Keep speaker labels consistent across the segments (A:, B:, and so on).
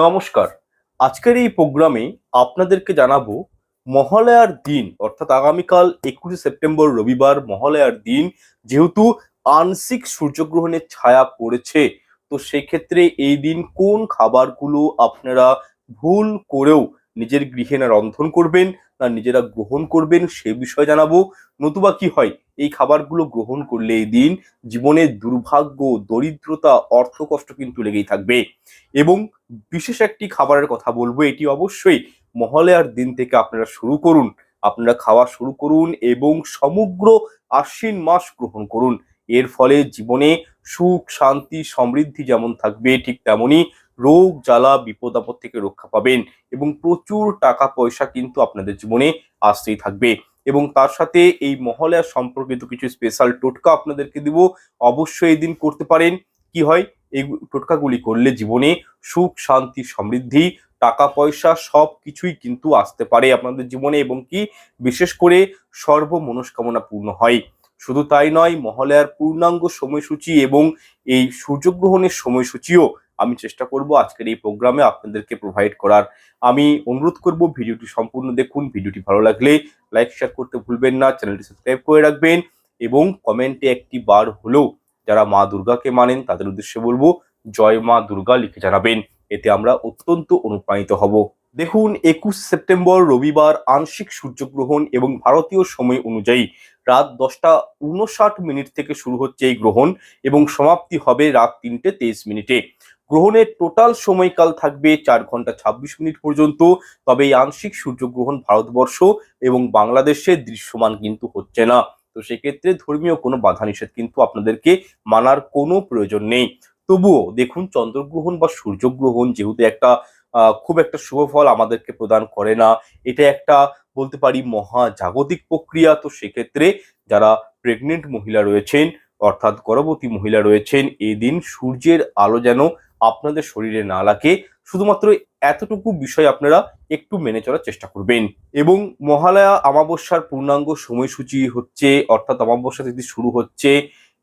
A: নমস্কার। আজকের এই প্রোগ্রামে আপনাদেরকে জানাব মহালয়ার দিন, অর্থাৎ আগামীকাল একুশে সেপ্টেম্বর রবিবার মহালয়ার দিন, যেহেতু আংশিক সূর্যগ্রহণের ছায়া পড়েছে, তো সেক্ষেত্রে এই দিন কোন খাবারগুলো আপনারা ভুল করেও নিজের গৃহে না রন্ধন করবেন, না নিজেরা গ্রহণ করবেন সে বিষয়ে জানাব। নতুবা কি হয়, এই খাবারগুলো গ্রহণ করলে এই দিন জীবনে দুর্ভাগ্য, দরিদ্রতা, অর্থকষ্ট কিন্তু লেগেই থাকবে। এবং বিশেষ একটি খাবারের কথা বলব, এটি অবশ্যই মহালয়ার দিন থেকে আপনারা শুরু করুন, আপনারা খাওয়া শুরু করুন এবং সমগ্র আশ্বিন মাস গ্রহণ করুন। এর ফলে জীবনে সুখ, শান্তি, সমৃদ্ধি যেমন থাকবে ঠিক তেমনই রোগ, জ্বালা, বিপদ, আপদ থেকে রক্ষা পাবেন এবং প্রচুর টাকা, পয়সা কিন্তু আপনাদের জীবনে আসতেই থাকবে। এবং তার সাথে এই মহালয়া সম্পর্কিত কিছু স্পেশাল টোটকা আপনাদেরকে দিব, অবশ্যই এই দিন করতে পারেন। কি হয়? এই টোটকাগুলি করলে জীবনে সুখ, শান্তি, সমৃদ্ধি, টাকা, পয়সা সব কিছুই কিন্তু আসতে পারে আপনাদের জীবনে এবং কি বিশেষ করে সর্ব মনস্কামনা পূর্ণ হয়। শুধু তাই নয় মহালয়ার পূর্ণাঙ্গ সময়সূচি এবং এই সূর্যগ্রহণের সময়সূচিও আমি চেষ্টা করব আজকের এই প্রোগ্রামে আপনাদেরকে প্রোভাইড করার। আমি অনুরোধ করব ভিডিওটি সম্পূর্ণ দেখুন, ভিডিওটি ভালো লাগলে লাইক শেয়ার করতে ভুলবেন না চ্যানেলটি সাবস্ক্রাইব করে রাখবেন এবং কমেন্টে একটি বার হলেও যারা মা দুর্গাকে মানেন তাদের উদ্দেশ্যে বলব, জয় মা দুর্গা লিখে জানাবেন। এতে আমরা অত্যন্ত অনুপ্রাণিত হব। দেখুন, একুশ সেপ্টেম্বর রবিবার আংশিক সূর্যগ্রহণ এবং ভারতীয় সময় অনুযায়ী রাত দশটা উনষাট মিনিট থেকে শুরু হচ্ছে এই গ্রহণ এবং সমাপ্তি হবে রাত তিনটে তেইশ মিনিটে। গ্রহণের টোটাল সময়কাল থাকবে চার ঘণ্টা ছাব্বিশ মিনিট পর্যন্ত, তবে এই আংশিক সূর্যগ্রহণ ভারতবর্ষ এবং বাংলাদেশে দৃশ্যমান কিন্তু হচ্ছে না। তো সেক্ষেত্রে ধর্মীয় কোনো বাধা নিষেধ কিন্তু আপনাদেরকে মানার কোনো প্রয়োজন নেই। তবুও দেখুন, চন্দ্রগ্রহণ বা সূর্যগ্রহণ যেহেতু একটা খুব একটা শুভ ফল আমাদেরকে প্রদান করে না, এটা একটা বলতে পারি মহা জাগতিক প্রক্রিয়া। তো সেক্ষেত্রে যারা প্রেগনেন্ট মহিলা রয়েছেন, অর্থাৎ গর্ভবতী মহিলা রয়েছেন এই দিন সূর্যের আলো যেন আপনাদের শরীরে না লাগে। শুধুমাত্র এতটুকু বিষয় আপনারা একটু মেনে চলার চেষ্টা করবেন। এবং মহালয়া অমাবস্যার পূর্ণাঙ্গ সময়সূচি হচ্ছে, অর্থাৎ অমাবস্যা তিথি শুরু হচ্ছে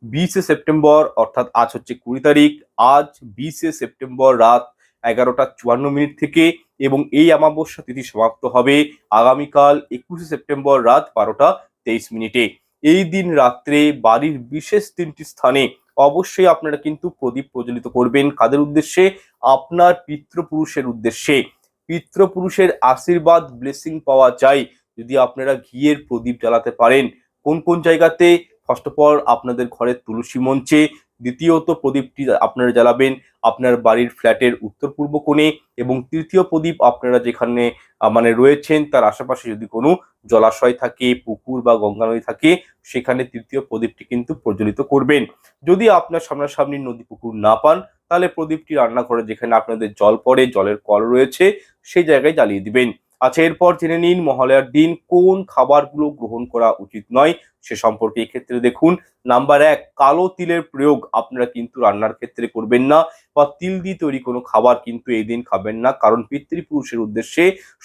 A: বিশে সেপ্টেম্বর, অর্থাৎ আজ হচ্ছে কুড়ি তারিখ। আজ বিশে সেপ্টেম্বর রাত এগারোটা চুয়ান্ন মিনিট থেকে এবং এই অমাবস্যা তিথি সমাপ্ত হবে আগামীকাল একুশে সেপ্টেম্বর রাত বারোটা তেইশ মিনিটে। এই দিন রাত্রে বাড়ির বিশেষ তিনটি স্থানে অবশ্যই আপনারা কিন্তু প্রদীপ প্রজ্বলিত করবেন। কাদের উদ্দেশ্যে? আপনার পিতৃপুরুষের উদ্দেশ্যে। পিতৃপুরুষের আশীর্বাদ ব্লেসিং পাওয়া যায় যদি আপনারা ঘিয়ের প্রদীপ জ্বালাতে পারেন। কোন কোন জায়গাতে? ফার্স্ট অফ অল আপনাদের ঘরের তুলসী মঞ্চে। দ্বিতীয়ত, প্রদীপটি আপনারা জ্বালাবেন আপনার বাড়ির ফ্ল্যাটের উত্তর পূর্ব কোণে এবং তৃতীয় প্রদীপ আপনারা যেখানে মানে রয়েছেন তার আশেপাশে যদি কোনো জলাশয় থাকে, পুকুর বা গঙ্গা নদী থাকে, সেখানে তৃতীয় প্রদীপটি কিন্তু প্রজ্বলিত করবেন। যদি আপনার সামনাসামনি নদী পুকুর না পান তাহলে প্রদীপটি রান্নাঘরে যেখানে আপনাদের জল পড়ে, জলের কল রয়েছে, সেই জায়গায় জ্বালিয়ে দিবেন। আচ্ছা এরপর জেনে নিন মহালয়ার দিন কোন খাবারগুলো গ্রহণ করা উচিত নয়। সে সম্পর্কে এক্ষেত্রে দেখুন নাম্বার এক, কালো তিলের প্রয়োগ আপনারা কিন্তু রান্নার ক্ষেত্রে করবেন না বা তিল দিয়ে তৈরি কোনো খাবার কিন্তু এই দিন খাবেন না। কারণ পিতৃপুরুষের উদ্দেশ্যে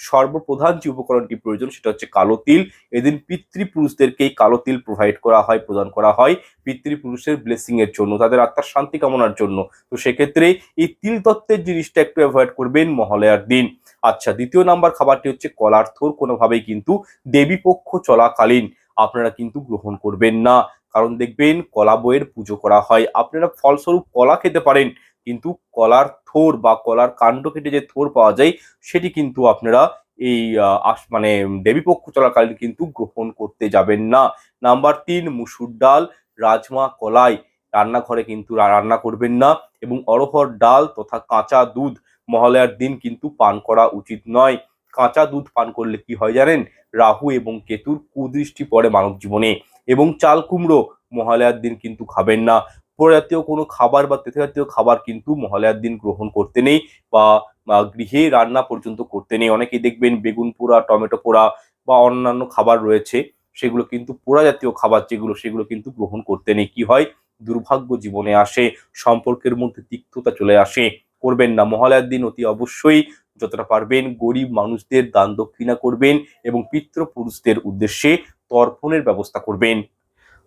A: সর্বপ্রধান যে উপকরণটি প্রয়োজন সেটা হচ্ছে কালো তিল। এদিন পিতৃপুরুষদেরকেই কালো তিল প্রোভাইড করা হয়, প্রদান করা হয় পিতৃপুরুষের ব্লেসিং এর জন্য, তাদের আত্মার শান্তি কামনার জন্য। তো সেক্ষেত্রে এই তিল তত্ত্বের জিনিসটা একটু অ্যাভয়েড করবেন মহালয়ার দিন। আচ্ছা দ্বিতীয় নাম্বার খাবারটি হচ্ছে কলার থোর। কোনোভাবেই কিন্তু দেবী পক্ষ চলাকালীন আপনারা কিন্তু গ্রহণ করবেন না। কারণ দেখবেন কলা বইয়ের পুজো করা হয়। আপনারা ফলস্বরূপ কলা খেতে পারেন, কিন্তু কলার থোর বা কলার কাণ্ড কেটে যে থোর পাওয়া যায়, সেটি কিন্তু আপনারা এই মানে দেবীপক্ষ চলাকালীন কিন্তু গ্রহণ করতে যাবেন না। নাম্বার তিন, মুসুর ডাল, রাজমা, কলাই। রান্নাঘরে কিন্তু রান্না করবেন না এবং অরহর ডাল তথা কাঁচা দুধ মহালয়ার দিন কিন্তু পান করা উচিত নয়। কাঁচা দুধ পান করলে কি হয় জানেন? রাহু এবং কেতুর কুদৃষ্টি পড়ে মানব জীবনে এবং চাল কুমড়ো মহালয়ার দিন কিন্তু খাবেন না। জাতীয় কোনো খাবার বা জাতীয় খাবার কিন্তু মহালয়ার দিন গ্রহণ করতে নেই বা গৃহে রান্না পর্যন্ত করতে নেই। অনেকেই দেখবেন বেগুন পোড়া, টমেটো পোড়া বা অন্যান্য খাবার রয়েছে, সেগুলো কিন্তু পোড়া জাতীয় খাবার যেগুলো, সেগুলো কিন্তু গ্রহণ করতে নেই। কি হয়? দুর্ভাগ্য জীবনে আসে, সম্পর্কের মধ্যে তিক্ততা চলে আসে, করবেন না। মহালয়ার দিন অতি অবশ্যই যতটা পারবেন গরিব মানুষদের দান দক্ষিণা করবেন এবং পিতৃপুরুষদের উদ্দেশ্যে তর্পণের ব্যবস্থা করবেন।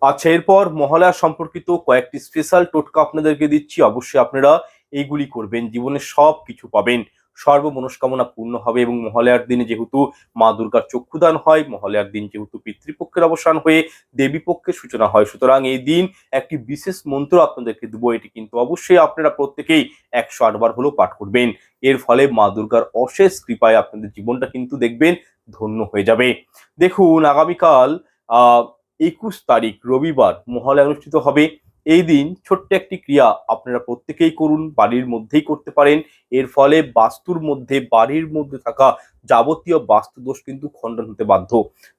A: আচ্ছা এরপর মহালয়া সম্পর্কিত কয়েকটি স্পেশাল টোটকা আপনাদেরকে দিচ্ছি। অবশ্যই আপনারা এইগুলি করবেন জীবনে সব কিছু পাবেন। সর্বমনস্কামনা পূর্ণ হবে এবং মহালয়ার দিনে যেহেতু মা দুর্গার চক্ষুদান হয় মহালয়ার দিন যেহেতু পিতৃপক্ষের অবসান হয়ে দেবী পক্ষের সূচনা হয়। সুতরাং এই দিন একটি বিশেষ মন্ত্র আপনাদেরকে দেবো। এটি কিন্তু অবশ্যই আপনারা প্রত্যেকেই একশো আটবার হলেও পাঠ করবেন। এর ফলে মা দুর্গার অশেষ কৃপায় আপনাদের জীবনটা কিন্তু দেখবেন ধন্য হয়ে যাবে। দেখুন, আগামীকাল, আহ, একুশ তারিখ রবিবার মহালয়া অনুষ্ঠিত হবে এই দিন ছোট্ট একটি ক্রিয়া আপনারা প্রত্যেকেই করুন, বাড়ির মধ্যেই করতে পারেন। এর ফলে বাস্তুর মধ্যে, বাড়ির মধ্যে থাকা যাবতীয় বাস্তুদোষ কিন্তু খণ্ডন হতে বাধ্য।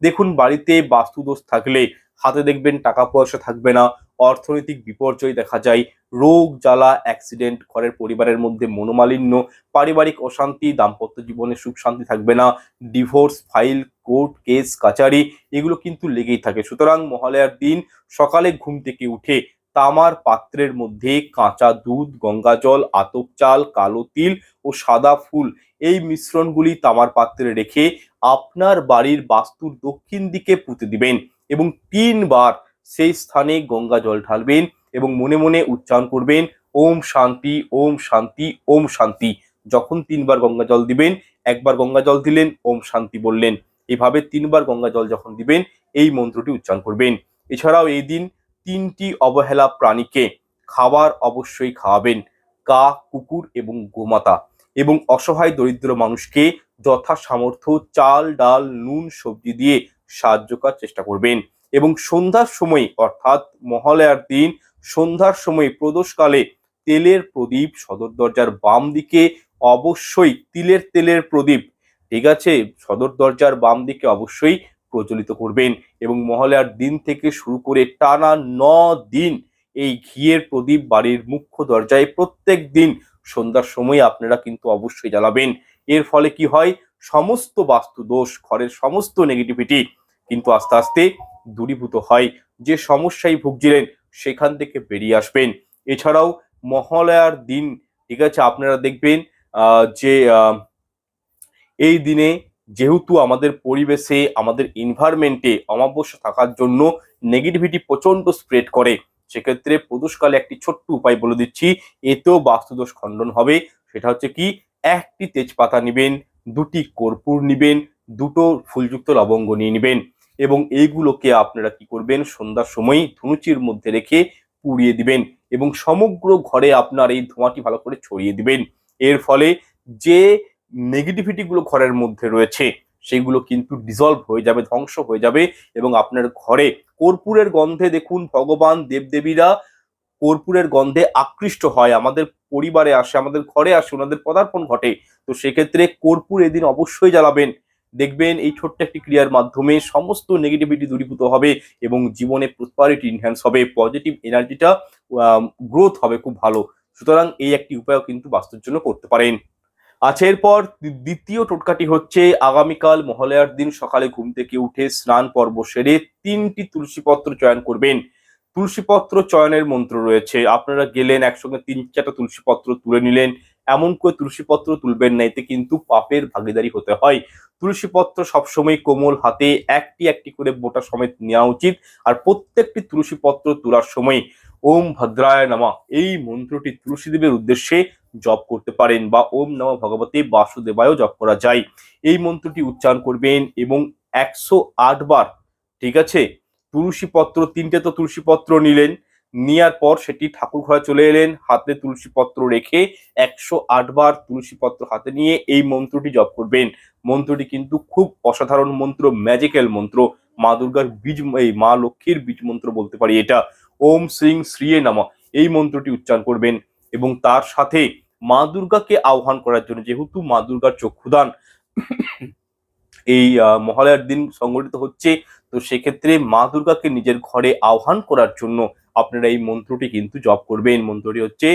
A: দেখুন, বাড়িতে বাস্তুদোষ থাকলে হাতে দেখবেন টাকা পয়সা থাকবে না, অর্থনৈতিক বিপর্যয় দেখা যায়, রোগ, জ্বালা, অ্যাক্সিডেন্ট, ঘরের পরিবারের মধ্যে মনোমালিন্য, পারিবারিক অশান্তি, দাম্পত্য জীবনে সুখ শান্তি থাকবে না, ডিভোর্স, ফাইল, কোর্ট, কেস, কাচারি, এগুলো কিন্তু লেগেই থাকে। সুতরাং মহালয়ার দিন সকালে ঘুম থেকে উঠে তামার পাত্রের মধ্যে কাঁচা দুধ, গঙ্গা জল, আতপ চাল, কালো তিল ও সাদা ফুল এই মিশ্রণগুলি তামার পাত্রে রেখে আপনার বাড়ির বাস্তুর দক্ষিণ দিকে পুঁতে দিবেন এবং তিনবার সেই স্থানে গঙ্গা জল ঢালবেন এবং মনে মনে উচ্চারণ করবেন, ওম শান্তি ওম শান্তি ওম শান্তি। যখন তিনবার গঙ্গা জল দিবেন, একবার গঙ্গা জল দিলেন, ওম শান্তি বললেন। এভাবে তিনবার গঙ্গা জল যখন দিবেন, এই মন্ত্রটি উচ্চারণ করবেন। এছাড়াও এই দিন তিনটি অবহেলা প্রাণীকে খাবার অবশ্যই খাওয়াবেন। কা, কুকুর এবং গোমাতা এবং অসহায় দরিদ্র মানুষকে যথা সামর্থ্য চাল, ডাল, নুন, সবজি দিয়ে সাহায্য করার চেষ্টা করবেন এবং সন্ধ্যার সময় অর্থাৎ মহালয়ার দিন সন্ধ্যার সময় প্রদোষকালে তেলের প্রদীপ সদর দরজার বাম দিকে অবশ্যই তিলের তেলের প্রদীপ। ঠিক আছে? সদর দরজার বাম দিকে অবশ্যই প্রজ্বলিত করবেন এবং মহালয়ার দিন থেকে শুরু করে টানা ন দিন এই ঘিয়ের প্রদীপ বাড়ির মুখ্য দরজায় প্রত্যেক দিন সন্ধ্যার সময় আপনারা কিন্তু অবশ্যই জ্বালাবেন। এর ফলে কি হয়? সমস্ত বাস্তু দোষ ঘরের সমস্ত নেগেটিভিটি কিন্তু আস্তে আস্তে দূরীভূত হয়। যে সমস্যায় ভুগছিলেন সেখান থেকে বেরিয়ে আসবেন। এছাড়াও মহালয়ার দিন, ঠিক আছে? আপনারা দেখবেন যে এই দিনে যেহেতু আমাদের পরিবেশে, আমাদের এনভায়রনমেন্টে অমাবস্যা থাকার জন্য নেগেটিভিটি প্রচণ্ড স্প্রেড করে, সেক্ষেত্রে প্রদোষকালে একটি ছোট্ট উপায় বলে দিচ্ছি, এতেও বাস্তুদোষ খণ্ডন হবে। সেটা হচ্ছে কি, একটি তেজপাতা নেবেন, দুটি কর্পূর নেবেন, দুটো ফুলযুক্ত লবঙ্গ নিয়ে নেবেন এবং এইগুলোকে আপনারা কি করবেন, সন্ধ্যার সময় ধুনুচির মধ্যে রেখে পুড়িয়ে দিবেন এবং সমগ্র ঘরে আপনার এই ধোঁয়াটি ভালো করে ছড়িয়ে দিবেন। এর ফলে যে নেগেটিভিটি গুলো ঘরের মধ্যে রয়েছে, সেগুলো কিন্তু ডিজলভ হয়ে যাবে, ধ্বংস হয়ে যাবে এবং আপনার ঘরে কর্পূরের গন্ধে দেখুন, ভগবান দেবদেবীরা কর্পূরের গন্ধে আকৃষ্ট হয়, আমাদের পরিবারে আসে, আমাদের ঘরে আসে, ওনাদের পদার্পণ ঘটে। তো সেক্ষেত্রে কর্পূর এদিন অবশ্যই জ্বালাবেন। দেখবেন এই ছোট্ট একটি ক্রিয়ার মাধ্যমে সমস্ত নেগেটিভিটি দূরীভূত হবে এবং জীবনে প্রসপারিটি ইনহ্যান্স হবে পজিটিভ এনার্জিটা গ্রোথ হবে খুব ভালো। সুতরাং এই একটি উপায়ও কিন্তু বাস্তুর জন্য করতে পারেন। আচ্ছা এরপর দ্বিতীয় টোটকাটি হচ্ছে আগামীকাল মহালয়ার দিন সকালে ঘুম থেকে উঠে স্নান পর্ব সেরে তিনটি তুলসী পত্র চয়ন করবেন। তুলসী পত্র চয়নের মন্ত্র রয়েছে, আপনারা গেলেন একসঙ্গে তিন চারটা তুলসী পত্র তুলে নিলেন, এমন করে তুলসী পত্র তুলবেন না, এতে কিন্তু পাপের ভাগিদারি হতে হয়। তুলসী পত্র সবসময় কোমল হাতে একটি একটি করে বোটা সমেত নেওয়া উচিত, আর প্রত্যেকটি তুলসী পত্র তোলার সময় ওম ভদ্রায় নামা, এই মন্ত্রটি তুলসীদেবের উদ্দেশ্যে জপ করতে পারেন বা ওম নম ভগবতে বাসুদেবায়ও জপ করা যায়। এই মন্ত্রটি উচ্চারণ করবেন এবং একশো আট বার, ঠিক আছে? তুলসী পত্র, তিনটে তো তুলসী পত্র নিলেন নেওয়ার পর সেটি ঠাকুর ঘরে চলে এলেন, হাতে তুলসী পত্র রেখে একশো আট বার তুলসী পত্র হাতে নিয়ে এই মন্ত্রটি জপ করবেন। মন্ত্রটি কিন্তু খুব অসাধারণ মন্ত্র ম্যাজিক্যাল মন্ত্র। মা দুর্গার বীজ, এই মা লক্ষ্মীর বীজ মন্ত্র বলতে পারি এটা। ওম শ্রীং শ্রীয়ে নামা। এই মন্ত্রটি উচ্চারণ করবেন এবং তার সাথে মা দুর্গাকে আহ্বান করার জন্য, যেহেতু মা দুর্গার চক্ষুদান এই মহালয়ার দিন সংগঠিত হচ্ছে, তো সেক্ষেত্রে মা দুর্গাকে নিজের ঘরে আহ্বান করার জন্য আপনারা এই মন্ত্রটি কিন্তু জপ করবেন। মন্ত্রটি হচ্ছে,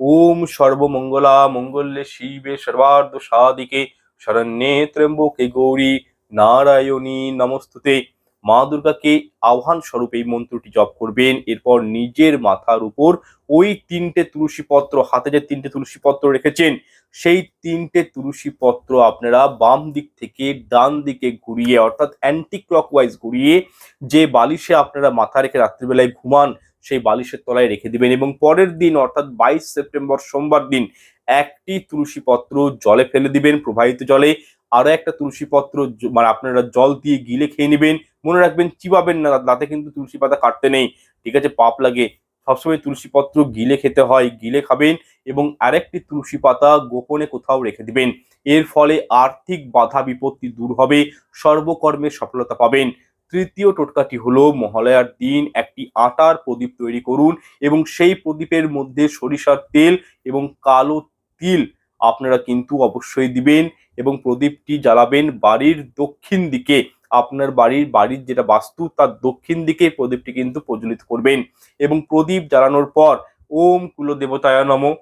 A: ওম সর্বমঙ্গলা মঙ্গলে শিবে সর্বার্ধ সাদিকে শরণ্যে ত্র্যম্বকে গৌরী নারায়ণী নমস্তুতে। মা দুর্গাকে আহ্বান স্বরূপ এই মন্ত্রটি জপ করবেন। এরপর নিজের মাথার উপর ওই তিনটে তুলসী পত্র হাতে যে তিনটে তুলসী পত্র রেখেছেন, সেই তিনটে তুলসী পত্র আপনারা বাম দিক থেকে ডান দিকে ঘুরিয়ে, অর্থাৎ অ্যান্টি ক্লকওয়াইজ ঘুরিয়ে যে বালিশে আপনারা মাথা রেখে রাত্রিবেলায় ঘুমান, সেই বালিশের তলায় রেখে দিবেন এবং পরের দিন, অর্থাৎ বাইশ সেপ্টেম্বর সোমবার দিন, একটি তুলসী পত্র জলে ফেলে দিবেন, প্রবাহিত জলে। আরও একটা তুলসী পত্র মানে আপনারা জল দিয়ে গিলে খেয়ে নেবেন। মনে রাখবেন, চিবাবেন না, তাতে কিন্তু তুলসী পাতা কাটতে নেই। ঠিক আছে, পাপ লাগে। সবসময় তুলসী পত্র গিলে খেতে হয়, গিলে খাবেন এবং আরেকটি তুলসী পাতা গোপনে কোথাও রেখে দিবেন। এর ফলে আর্থিক বাধা বিপত্তি দূর হবে, সর্বকর্মে সফলতা পাবেন। তৃতীয় টোটকাটি হলো, মহালয়ার দিন একটি আটার প্রদীপ তৈরি করুন এবং সেই প্রদীপের মধ্যে সরিষার তেল এবং কালো তিল আপনারা কিন্তু অবশ্যই দিবেন এবং প্রদীপটি জ্বালাবেন বাড়ির দক্ষিণ দিকে। আপনার বাড়ির বাড়ির যেটা বাস্তু, তার দক্ষিণ দিকে প্রদীপটি কিন্তু প্রজ্বলিত করবেন। এবং প্রদীপ জ্বালানোর পর, ওম কুল দেবতায় নম।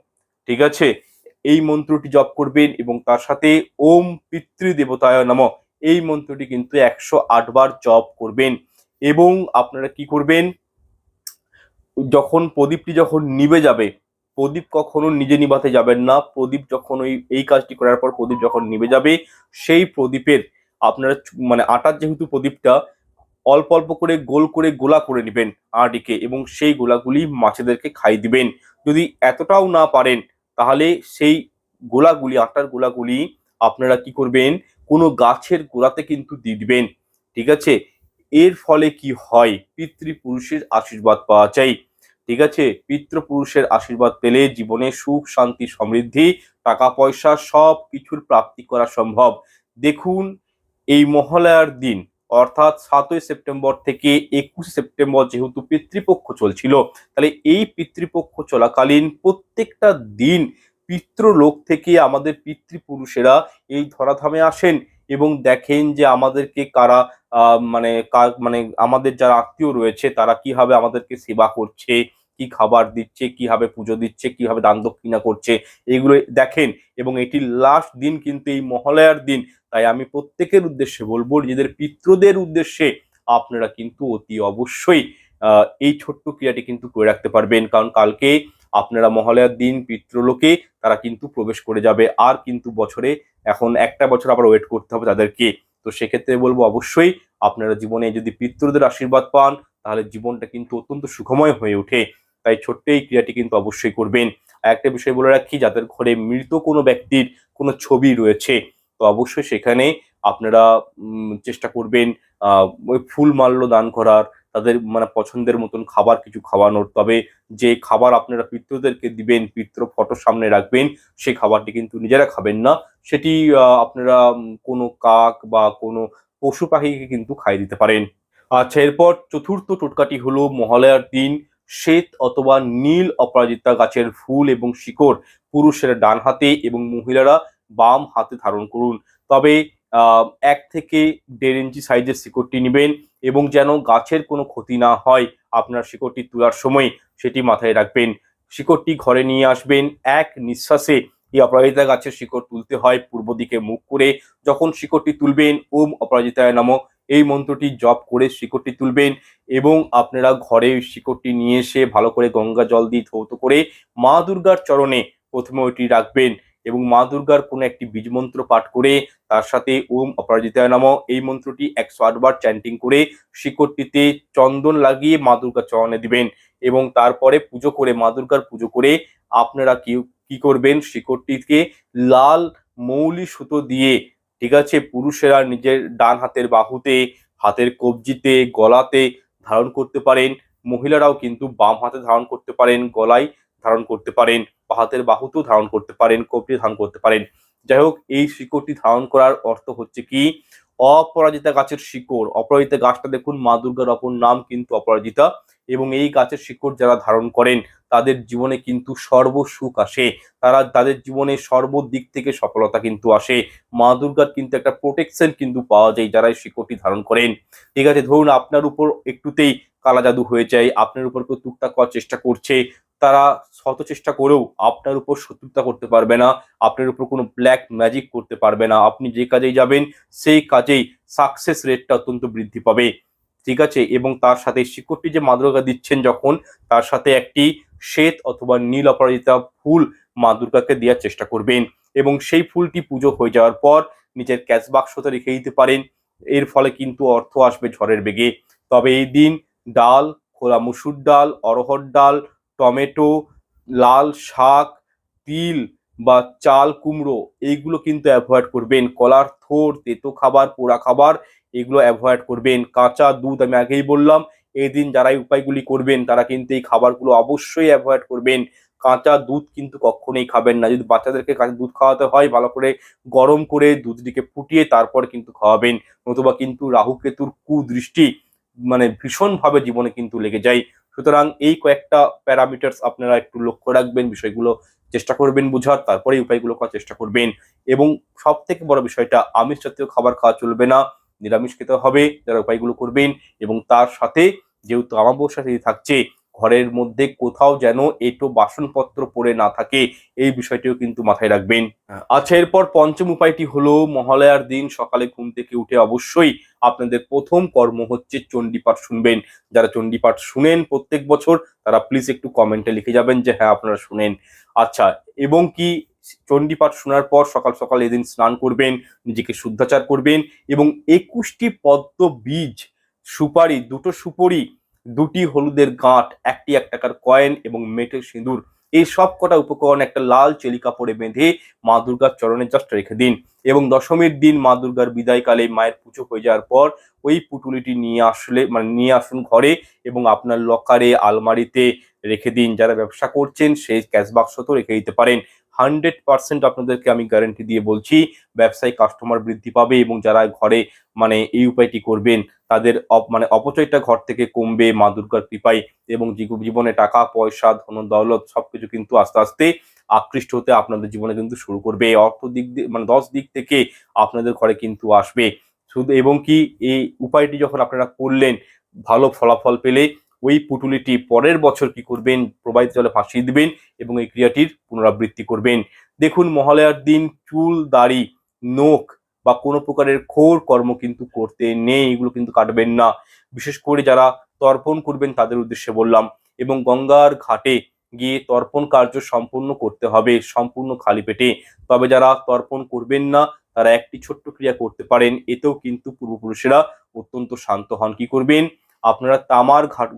A: ঠিক আছে? এই মন্ত্রটি জপ করবেন এবং তার সাথে ওম পিতৃ দেবতায় নম। এই মন্ত্রটি কিন্তু একশো বার জপ করবেন। এবং আপনারা কি করবেন? যখন প্রদীপটি যখন নিভে যাবে প্রদীপ কখনো নিজে নিভাতে যাবেন না। প্রদীপ যখন ওই, এই কাজটি করার পর প্রদীপ যখন নিভে যাবে, সেই প্রদীপের আপনারা মানে আটার যেহেতু প্রদীপটা, অল্প অল্প করে গোল করে গোলা করে নেবেন আটিকে এবং সেই গোলাগুলি মাছেদেরকে খাই দিবেন। যদি এতটাও না পারেন, তাহলে সেই গোলাগুলি, আটার গোলাগুলি আপনারা কি করবেন? কোনো গাছের গোড়াতে কিন্তু দিয়ে দিবেন। ঠিক আছে? এর ফলে কি হয়? পিতৃপুরুষের আশীর্বাদ পাওয়া যায়। ঠিক আছে? পিতৃপুরুষের আশীর্বাদ পেলে জীবনে সুখ, শান্তি, সমৃদ্ধি টাকা পয়সা সব কিছুর প্রাপ্তি করা সম্ভব। দেখুন, এই মহালয়ার দিন, অর্থাৎ সাতই সেপ্টেম্বর থেকে একুশে সেপ্টেম্বর যেহেতু পিতৃপক্ষ চলছিল, তাহলে এই পিতৃপক্ষ চলাকালীন প্রত্যেকটা দিন পিতৃলোক থেকে আমাদের পিতৃপুরুষেরা এই ধরাধামে আসেন। এবং দেখেন যে আমাদেরকে কারা মানে মানে আমাদের যারা আত্মীয় রয়েছে, তারা কীভাবে আমাদেরকে সেবা করছে, কি খাবার দিচ্ছে, কীভাবে পুজো দিচ্ছে, কীভাবে দান দক্ষিণা করছে, এগুলো দেখেন। এবং এটি লাস্ট দিন কিন্তু এই মহালয়ার দিন। তাই আমি প্রত্যেকের উদ্দেশ্যে বলব, নিজেদের পিতৃদের উদ্দেশ্যে আপনারা কিন্তু অতি অবশ্যই এই ছোট্ট ক্রিয়াটি কিন্তু করে রাখতে পারবেন। কারণ কালকে আপনারা মহালয়ার দিন পিতৃলোকে তারা কিন্তু প্রবেশ করে যাবে। আর কিন্তু বছরে, এখন একটা বছর আবার ওয়েট করতে হবে তাদেরকে। তো সেক্ষেত্রে বলব অবশ্যই আপনারা জীবনে যদি পিতৃদের আশীর্বাদ পান, তাহলে জীবনটা কিন্তু অত্যন্ত সুখময় হয়ে ওঠে। তাই ছোট্ট এই ক্রিয়াটি কিন্তু অবশ্যই করবেন। আর একটা বিষয় বলে রাখি, যাদের ঘরে মৃত কোনো ব্যক্তির কোনো ছবি রয়েছে, তো অবশ্যই সেখানে আপনারা চেষ্টা করবেন ওই ফুল মাল্য দান করার তাদের মানে পছন্দের মতন খাবার কিছু খাওয়ানোর। তবে যে খাবার আপনারা পিতৃদেরকে দিবেন, পিতৃ ফটোর সামনে রাখবেন সেই খাবারটি কিন্তু নিজেরা খাবেন না। সেটি আপনারা কোনো কাক বা কোনো পশু পাখিকে কিন্তু খাই দিতে পারেন। আচ্ছা এরপর চতুর্থ টোটকাটি হলো মহালয়ার দিন। শ্বেত অথবা নীল অপরাজিতা গাছের ফুল এবং শিকড় পুরুষের ডান হাতে এবং মহিলারা বাম হাতে ধারণ করুন। তবে এক থেকে দেড় ইঞ্চি সাইজের শিকড়টি নেবেন এবং যেন গাছের কোনো ক্ষতি না হয় আপনার শিকড়টি তোলার সময় সেটি মাথায় রাখবেন। শিকড়টি ঘরে নিয়ে আসবেন। এক নিঃশ্বাসে এই অপরাজিতা গাছের শিকড় তুলতে হয় পূর্ব দিকে মুখ করে। যখন শিকড়টি তুলবেন, ওম অপরাজিতায় নামক এই মন্ত্রটি জপ করে শিকড়টি তুলবেন এবং আপনারা ঘরে শিকড়টি নিয়ে এসে ভালো করে গঙ্গা জল দিয়ে ধৌত করে মা দুর্গার চরণে প্রথমে ওইটি রাখবেন। এবং মা দুর্গার কোনো একটি বীজ মন্ত্র পাঠ করে তার সাথে ওম অপরাজিতায় নাম। এই মন্ত্রটি একশো আটবার চ্যান্টিং করে শিকড়টিতে চন্দন লাগিয়ে মা দুর্গার চরণে দিবেন এবং তারপরে পুজো করে মা দুর্গার পুজো করে আপনারা কি কি করবেন? শিকড়টিকে লাল মৌলি সুতো দিয়ে, ঠিক আছে, পুরুষেরা নিজের ডান হাতের বাহুতে, হাতের কবজিতে, গলাতে ধারণ করতে পারেন। মহিলারাও কিন্তু বাম হাতে ধারণ করতে পারেন। গলায় ধারণ করতে পারেন বা হাতের বাহুতেও ধারণ করতে পারেন কবজি ধারণ করতে পারেন। যাই হোক, এই শিকড়টি ধারণ করার অর্থ হচ্ছে কি? অপরাজিতা গাছের শিকড়। অপরাজিতা গাছটা দেখুন, মা দুর্গার অপর নাম কিন্তু অপরাজিতা। এবং এই গাছের শিকড় যারা ধারণ করেন, তাদের জীবনে কিন্তু সর্বসুখ আসে। তারা, তাদের জীবনে সর্বদিক থেকে সফলতা কিন্তু আসে। মা দুর্গার কিন্তু একটা প্রোটেকশন কিন্তু পাওয়া যায় যারা এই শিকড়টি ধারণ করেন। ঠিক আছে, ধরুন আপনার উপর একটুতেই কালা জাদু হয়ে যায়, আপনার উপর কেউ টুকটাক করার চেষ্টা করছে, তারা শত চেষ্টা করেও আপনার উপর শত্রুতা করতে পারবে না, আপনার উপর কোনো ব্ল্যাক ম্যাজিক করতে পারবে না। আপনি যে কাজেই যাবেন, সেই কাজেই সাকসেস রেটটা অত্যন্ত বৃদ্ধি পাবে। ঠিক আছে? এবং তার সাথে শিকড়টি যে মা দুর্গা দিচ্ছেন যখন, তার সাথে একটি শ্বেত অথবা নীল অপরাজিতা ফুল মা দুর্গাকে দেওয়ার চেষ্টা করবেন। এবং সেই ফুলটি পুজো হয়ে যাওয়ার পর নিজের ক্যাশ বাক্সতে রেখে দিতে পারেন। এর ফলে কিন্তু অর্থ আসবে ঝড়ের বেগে। তবে এই দিন ডাল, খোলা মুসুর ডাল অরহর ডাল, টমেটো, লাল শাক, তিল বা চাল কুমড়ো, এইগুলো কিন্তু অ্যাভয়েড করবেন। কলার, থোর, তেতো খাবার, পোড়া খাবার এগুলো অ্যাভয়েড করবেন। কাঁচা দুধ আমি আগেই বললাম এই দিন যারা এই উপায়গুলি করবেন, তারা কিন্তু এই খাবারগুলো অবশ্যই অ্যাভয়েড করবেন। কাঁচা দুধ কিন্তু কখনোই খাবেন না। যদি বাচ্চাদেরকে কাঁচা দুধ খাওয়াতে হয়, ভালো করে গরম করে দুধটিকে ফুটিয়ে তারপর কিন্তু খাওয়াবেন। নতুবা কিন্তু রাহু কেতুর কুদৃষ্টি মানে ভীষণভাবে জীবনে কিন্তু লেগে যায়। সুতরাং এই কয়েকটা প্যারামিটার্স আপনারা একটু লক্ষ্য রাখবেন, বিষয়গুলো চেষ্টা করবেন বোঝার তারপরে উপায়গুলো করার চেষ্টা করবেন। এবং সব থেকে বড় বিষয়টা আমিষ জাতীয় খাবার খাওয়া চলবে না। নিরামিষ খেতে হবে যারা উপায়গুলো করবেন এবং তার সাথে যেহেতু আমাবস্যা তিথি থাকছে ঘরের মধ্যে কোথাও যেন এটো বাসনপত্র পড়ে না থাকে এই বিষয়টিও কিন্তু মাথায় রাখবেন। আচ্ছা এরপর পঞ্চম উপায়টি হলো মহালয়ার দিন সকালে ঘুম থেকে উঠে অবশ্যই আপনাদের প্রথম কর্ম হচ্ছে চণ্ডীপাঠ শুনবেন। যারা চণ্ডীপাঠ শুনেন প্রত্যেক বছর তারা প্লিজ একটু কমেন্টে লিখে যাবেন যে হ্যাঁ আপনারা শুনেন। আচ্ছা এবং কি চণ্ডীপাঠ শোনার পর সকাল সকাল এদিন স্নান করবেন, নিজেকে শুদ্ধাচার করবেন এবং একুশটি পদ্ম বীজ সুপারি, দুটো সুপারি, দুটি হলুদের গাঁট, একটি এক টাকার কয়েন এবং মেটের সিঁদুর। এই সব কটা উপকরণ একটা লাল চেলি কাপড়ে বেঁধে মা দুর্গার চরণে জাস্ট রেখে দিন এবং দশমীর দিন মা দুর্গার বিদায়কালে মায়ের পুজো হয়ে যাওয়ার পর ওই পুটুলিটি নিয়ে আসলে মানে নিয়ে আসুন ঘরে এবং আপনার লকারে আলমারিতে রেখে দিন। যারা ব্যবসা করছেন সেই ক্যাশ তো রেখে দিতে পারেন। হান্ড্রেড পার্সেন্ট আপনাদেরকে আমি গ্যারেন্টি দিয়ে বলছি, ব্যবসায়ী কাস্টমার বৃদ্ধি পাবে এবং যারা ঘরে মানে এই উপায়টি করবেন, তাদের মানে অপচয়টা ঘর থেকে কমবে, মা দুর্গার কৃপায় এবং জীবনে টাকা, পয়সা, ধন, দৌলত সবকিছু কিন্তু আস্তে আস্তে আকৃষ্ট হতে আপনাদের জীবনে কিন্তু শুরু করবে। অর্থ দিক মানে দশ দিক থেকে আপনাদের ঘরে কিন্তু আসবে। শুধু এবং কি এই উপায়টি যখন আপনারা করলেন, ভালো ফলাফল পেলে ওই পুটুলিটি পরের বছর কি করবেন? প্রবাহিত জলে ভাসিয়ে দিবেন এবং এই ক্রিয়াটির পুনরাবৃত্তি করবেন। দেখুন, মহালয়ার দিন চুল, দাড়ি, নখ বা কোনো প্রকারের খোর কর্ম কিন্তু করতে নেই, এগুলো কিন্তু কাটবেন না। বিশেষ করে যারা তর্পণ করবেন তাদের উদ্দেশ্যে বললাম এবং গঙ্গার ঘাটে গিয়ে তর্পণ কার্য সম্পূর্ণ করতে হবে, সম্পূর্ণ খালি পেটে। তবে যারা তর্পণ করবেন না, তারা একটি ছোট্ট ক্রিয়া করতে পারেন, এতেও কিন্তু পূর্বপুরুষেরা অত্যন্ত শান্ত হন। কি করবেন? আপনারা তামার ঘাট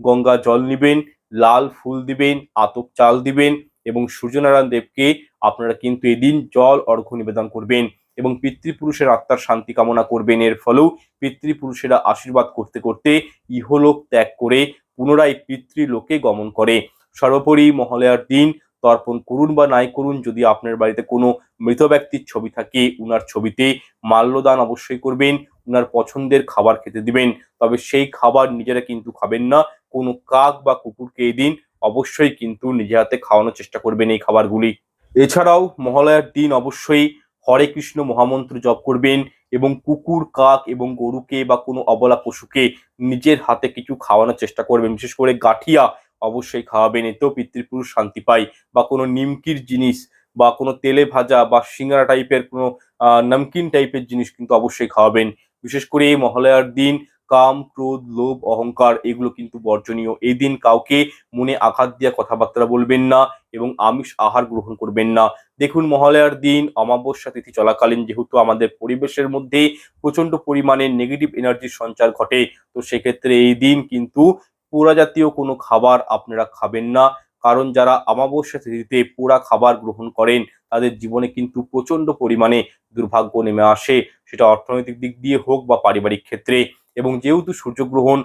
A: গঙ্গা জল নিবেন, লাল ফুল দিবেন, আতপ চাল দিবেন এবং সূর্যনারায়ণ দেবকে আপনারা কিন্তু এদিন জল, অর্ঘ্য নিবেদন করবেন এবং পিতৃপুরুষের আত্মার শান্তি কামনা করবেন। এর ফলেও পিতৃপুরুষেরা আশীর্বাদ করতে করতে ইহলোক ত্যাগ করে পুনরায় পিতৃলোকে গমন করে। সর্বোপরি মহালয়ার দিন তর্পণ করুন বা নাই করুন, যদি আপনার বাড়িতে কোনো মৃত ব্যক্তির ছবি থাকে, উনার ছবিতে মাল্যদান অবশ্যই করবেন। উনার পছন্দের খাবার খেতে দিবেন। তবে সেই খাবার নিজেরা কিন্তু খাবেন না। কোনো কাক বা কুকুরকে এই দিন অবশ্যই কিন্তু নিজে হাতে খাওয়ানোর চেষ্টা করবেন এই খাবারগুলি। এছাড়াও মহালয়ার দিন অবশ্যই হরে কৃষ্ণ মহামন্ত্র জপ করবেন এবং কুকুর, কাক এবং গরুকে বা কোনো অবলা পশুকে নিজের হাতে কিছু খাওয়ানোর চেষ্টা করবেন। বিশেষ করে গাঠিয়া অবশ্যই খাওয়াবেন, এতেও পিতৃপুরুষ শান্তি পায় বা কোনো নিমকির জিনিস বা কোনো তেলে ভাজা বা সিঙ্গারা টাইপের কোনো নমকিন টাইপের জিনিস কিন্তু অবশ্যই খাওয়াবেন। বিশেষ করে এই মহালয়ার দিন, কাম, ক্রোধ, লোভ, অহংকার, এগুলো কিন্তু বর্জনীয়। এই দিন কাউকে মনে আঘাত দিয়ে কথাবার্তা বলবেন না এবং আমিষ আহার গ্রহণ করবেন না। দেখুন মহালয়ার দিন অমাবস্যা তিথি চলাকালীন যেহেতু আমাদের পরিবেশের মধ্যে প্রচণ্ড পরিমাণে নেগেটিভ এনার্জির সঞ্চার ঘটে, তো সেক্ষেত্রে এই দিন কিন্তু পোড়া জাতীয় কোনো খাবার আপনারা খাবেন না। কারণ যারা অমাবস্যা তিথিতে পোড়া খাবার গ্রহণ করেন, তাদের জীবনে কিন্তু প্রচণ্ড পরিমাণে দুর্ভাগ্য নেমে আসে। সেটা অর্থনৈতিক দিক দিয়ে হোক বা পারিবারিক ক্ষেত্রে। এবং যেহেতু সূর্যগ্রহণ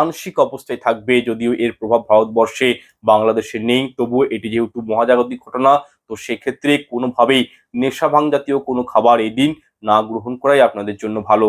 A: আংশিক অবস্থায় থাকবে, যদিও এর প্রভাব ভারতবর্ষে বাংলাদেশে নেই, তবুও এটি যেহেতু মহাজাগতিক ঘটনা, তো সেক্ষেত্রে কোনোভাবেই নেশাভাং জাতীয় কোনো খাবার এই দিন না গ্রহণ করাই আপনাদের জন্য ভালো।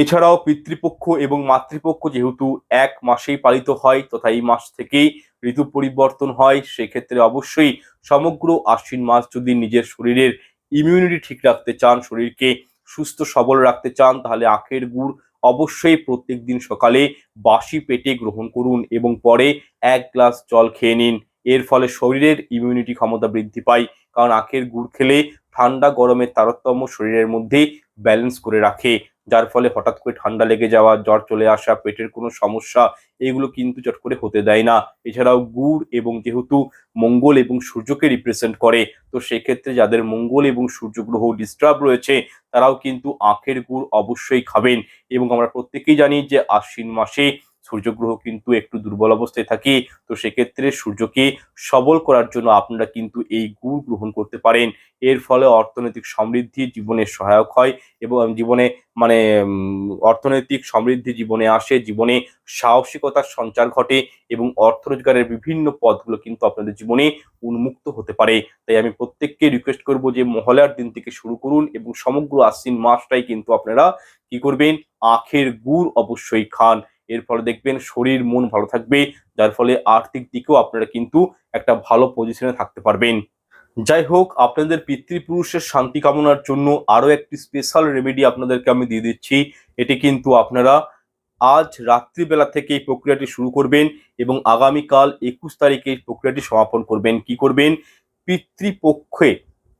A: এছাড়াও পিতৃপক্ষ এবং মাতৃপক্ষ যেহেতু এক মাসেই পালিত হয়, তথা এই মাস থেকেই ঋতু পরিবর্তন হয়, সেক্ষেত্রে অবশ্যই সমগ্র আশ্বিন মাস যদি নিজের শরীরের ইমিউনিটি ঠিক রাখতে চান, শরীরকে সুস্থ সবল রাখতে চান, তাহলে আখের গুড় অবশ্যই প্রত্যেক দিন সকালে বাসি পেটে গ্রহণ করুন এবং পরে এক গ্লাস জল খেয়ে নিন। এর ফলে শরীরের ইমিউনিটি ক্ষমতা বৃদ্ধি পায়। কারণ আখের গুড় খেলে ঠান্ডা, গরমের তারতম্য শরীরের মধ্যে ব্যালেন্স করে রাখে। যার ফলে হঠাৎ করে ঠান্ডা লেগে যাওয়া, জ্বর চলে আসা, পেটের কোনো সমস্যা এগুলো কিন্তু চট করে হতে দেয় না। এছাড়াও গুড় এবং যেহেতু মঙ্গল এবং সূর্যকে রিপ্রেজেন্ট করে, তো সেক্ষেত্রে যাদের মঙ্গল এবং সূর্য গ্রহ ডিস্টার্ব রয়েছে, তারাও কিন্তু আখের গুড় অবশ্যই খাবেন। এবং আমরা প্রত্যেকেই জানি যে আশ্বিন মাসে সূর্যগ্রহ কিন্তু একটু দুর্বল অবস্থায় থাকে, তো সেক্ষেত্রে সূর্যকে সবল করার জন্য আপনারা কিন্তু এই গুড় গ্রহণ করতে পারেন। এর ফলে অর্থনৈতিক সমৃদ্ধি জীবনে সহায়ক হয় এবং জীবনে মানে অর্থনৈতিক সমৃদ্ধি জীবনে আসে, জীবনে সাহসিকতার সঞ্চার ঘটে এবং অর্থ রোজগারের বিভিন্ন পথগুলো কিন্তু আপনাদের জীবনে উন্মুক্ত হতে পারে। তাই আমি প্রত্যেককে রিকোয়েস্ট করব যে মহলার দিন থেকে শুরু করুন এবং সমগ্র আশ্বিন মাসটাই কিন্তু আপনারা কি করবেন? আখের গুড় অবশ্যই খান। এর ফলে দেখবেন শরীর, মন ভালো থাকবে, যার ফলে আর্থিক দিকেও আপনারা কিন্তু একটা ভালো পজিশনে থাকতে পারবেন। যাই হোক, আপনাদের পিতৃপুরুষের শান্তি কামনার জন্য আরও একটি স্পেশাল রেমেডি আপনাদেরকে আমি দিয়ে দিচ্ছি। এটি কিন্তু আপনারা আজ রাত্রিবেলা থেকে এই প্রক্রিয়াটি শুরু করবেন এবং আগামীকাল একুশ তারিখে এই প্রক্রিয়াটি সমাপন করবেন। কি করবেন? পিতৃপক্ষে,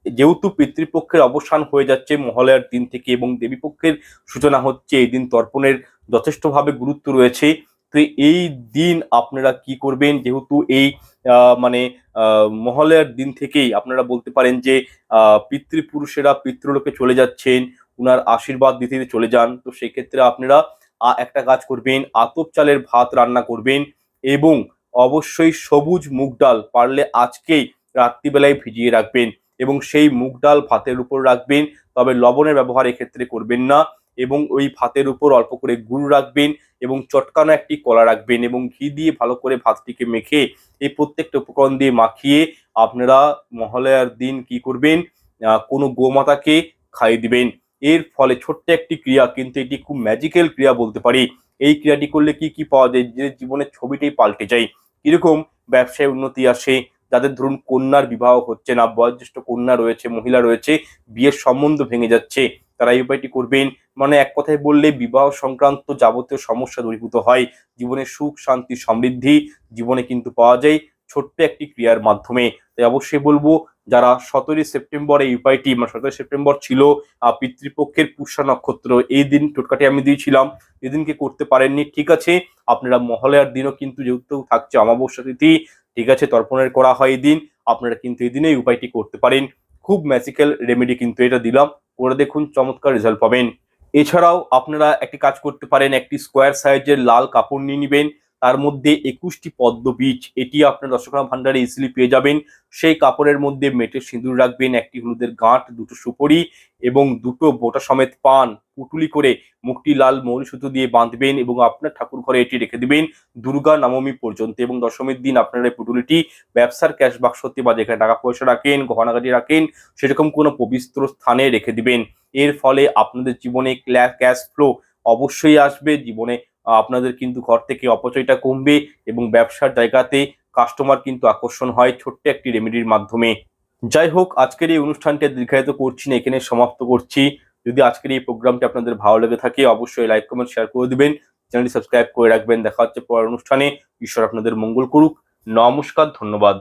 A: যেহেতু পিতৃপক্ষের অবসান হয়ে যাচ্ছে মহালয়ার দিন থেকে এবং দেবীপক্ষের সূচনা হচ্ছে, এই দিন তর্পণের যথেষ্টভাবে গুরুত্ব রয়েছে। তো এই দিন আপনারা কি করবেন? যেহেতু এই মানে আহ, মহালয়ার দিন থেকেই আপনারা বলতে পারেন যে পিতৃপুরুষেরা পিতৃলোকে চলে যাচ্ছেন উনার আশীর্বাদ দিতে দিতে চলে যান। তো সেক্ষেত্রে আপনারা একটা কাজ করবেন আতপ চালের ভাত রান্না করবেন এবং অবশ্যই সবুজ মুগ ডাল পারলে আজকেই রাত্রিবেলায় ভিজিয়ে রাখবেন এবং সেই মুগ ডাল ভাতের উপর রাখবেন। তবে লবণের ব্যবহার এক্ষেত্রে করবেন না। এবং ওই ভাতের উপর অল্প করে গুড় রাখবেন এবং চটকানো একটি কলা রাখবেন এবং ঘি দিয়ে ভালো করে ভাতটিকে মেখে এই প্রত্যেকটা উপকরণ দিয়ে মাখিয়ে আপনারা মহালয়ার দিন কি করবেন কোনো গোমাতাকে খাইয়ে দিবেন। এর ফলে ছোট্ট একটি ক্রিয়া, কিন্তু এটি খুব ম্যাজিক্যাল ক্রিয়া বলতে পারি। এই ক্রিয়াটি করলে কি কি পাওয়া যায়, যে জীবনের ছবিটাই পাল্টে যায়। কীরকম ব্যবসায় উন্নতি আসে, যাদের ধরুন কন্যার বিবাহ হচ্ছে না, বয়োজ্যেষ্ঠ কন্যা রয়েছে, মহিলা রয়েছে, বিয়ের সম্বন্ধ ভেঙে যাচ্ছে তারা এই উপায়টি করবেন। মানে এক কথায় বললে বিবাহ সংক্রান্ত যাবতীয় সমস্যা দূরীভূত হয়। জীবনে সুখ, শান্তি, সমৃদ্ধি জীবনে কিন্তু পাওয়া যায় ছোট্ট একটি ক্রিয়ার মাধ্যমে। তাই অবশ্যই বলব, যারা সতেরোই সেপ্টেম্বর এই উপায়টি মানে সতেরোই সেপ্টেম্বর ছিল পিতৃপক্ষের পুষ্যা নক্ষত্র, এই দিন টোটকাটি আমি দিয়েছিলাম। এদিনকে করতে পারেননি, ঠিক আছে। আপনারা মহালয়ার দিনও কিন্তু যেহেতু থাকছে অমাবস্যা তিথি, ঠিক আছে, তর্পণের করা হয় এই দিন। আপনারা কিন্তু এই দিনে উপায়টি করতে পারেন। খুব ম্যাজিক্যাল রেমেডি কিন্তু এটা দিলাম। করে দেখুন চমৎকার রেজাল্ট পাবেন। এছাড়াও আপনারা একটি কাজ করতে পারেন, একটি স্কোয়ার সাইজের লাল কাপড় নিয়ে নেবেন। তার মধ্যে একুশটি পদ্ম বীজ। এটি আপনার দশকরা ভান্ডারে ইজিলি পেয়ে যাবেন। সেই কাপড়ের মধ্যে মেটের সিঁদুর রাখবেন, একটি হলুদের গাঁট, দুটো সুপরি এবং দুটো বোটা সমেত পান। পুটুলি করে মুখটি লাল মৌরি সুতো দিয়ে বাঁধবেন এবং আপনার ঠাকুর ঘরে এটি রেখে দিবেন দুর্গা নবমী পর্যন্ত এবং দশমীর দিন আপনারা এই পুটুলিটি ব্যবসার ক্যাশ বাক্সতে বা যেখানে টাকা পয়সা রাখেন, গহনাগাটি রাখেন, সেরকম কোনো পবিত্র স্থানে রেখে দিবেন। এর ফলে আপনাদের জীবনে ক্যাশ ফ্লো অবশ্যই আসবে, জীবনে আপনাদের কিন্তু ঘর থেকে অপচয়টা কমবে এবং ব্যবসার জায়গাতে কাস্টমার কিন্তু আকর্ষণ হয় ছোট্ট একটি রেমেডির মাধ্যমে। যাই হোক, আজকের এই অনুষ্ঠানটি দীর্ঘায়িত করছি না এখানে সমাপ্ত করছি। যদি আজকের এই প্রোগ্রামটি আপনাদের ভালো লেগে থাকে, অবশ্যই লাইক কমেন্ট শেয়ার করে দিবেন। চ্যানেলটি সাবস্ক্রাইব করে রাখবেন। দেখা হচ্ছে পরের অনুষ্ঠানে। ঈশ্বর আপনাদের মঙ্গল করুক। নমস্কার, ধন্যবাদ।